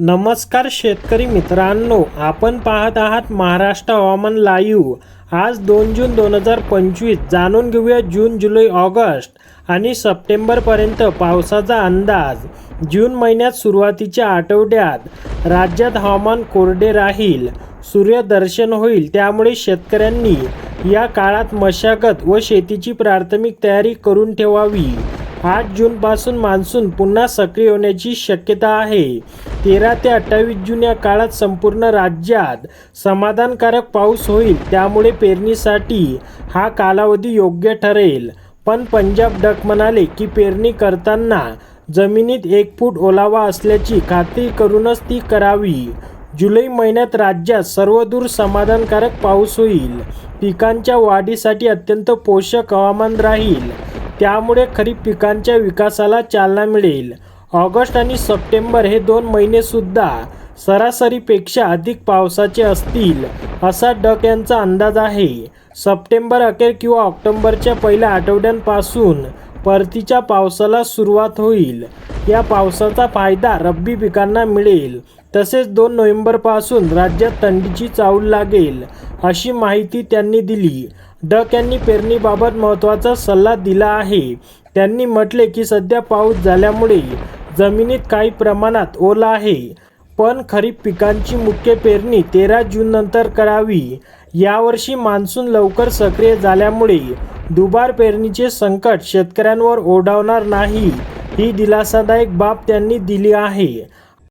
नमस्कार शेतकरी मित्रांनो आपण पाहत आहात महाराष्ट्र हवामान लाईव्ह. आज दोन जून दोन हजार पंचवीस जाणून घेऊया जून जुलै ऑगस्ट आणि सप्टेंबरपर्यंत पावसाचा अंदाज. जून महिन्यात सुरुवातीच्या आठवड्यात राज्यात हवामान कोरडे राहील सूर्यदर्शन होईल त्यामुळे शेतकऱ्यांनी या काळात मशागत व शेतीची प्राथमिक तयारी करून ठेवावी. आठ जूनपासून मान्सून पुन्हा सक्रिय होण्याची शक्यता आहे. तेरा ते अठ्ठावीस जून या काळात संपूर्ण राज्यात समाधानकारक पाऊस होईल त्यामुळे पेरणीसाठी हा कालावधी योग्य ठरेल. पण पंजाब डक म्हणाले की पेरणी करताना जमिनीत एक फूट ओलावा असल्याची खात्री करूनच ती करावी. जुलै महिन्यात राज्यात सर्वदूर समाधानकारक पाऊस होईल. पिकांच्या वाढीसाठी अत्यंत पोषक हवामान राहील. त्यामुळे खरीप पिकांच्या विकासाला चालना मिळेल. ऑगस्ट आणि सप्टेंबर हे दोन महिनेसुद्धा सरासरीपेक्षा अधिक पावसाचे असतील असा डक यांचा अंदाज आहे. सप्टेंबर अखेर किंवा ऑक्टोबरच्या पहिल्या आठवड्यांपासून परतीच्या पावसाला सुरुवात होईल. या पावसाचा फायदा रब्बी पिकांना मिळेल. तसेच दोन नोव्हेंबरपासून राज्यात थंडीची चाऊल लागेल अशी माहिती त्यांनी दिली. डक यांनी पेरणीबाबत महत्त्वाचा सल्ला दिला आहे. त्यांनी म्हटले की सध्या पाऊस झाल्यामुळे जमिनीत काही प्रमाणात ओला आहे. पण खरीप पिकांची मुख्य पेरणी तेरा जून नंतर करावी. यावर्षी मान्सून लवकर सक्रिय झाल्यामुळे दुबार पेरणीचे संकट शेतकऱ्यांवर ओढावणार नाही ही दिलासादायक बाब त्यांनी दिली आहे.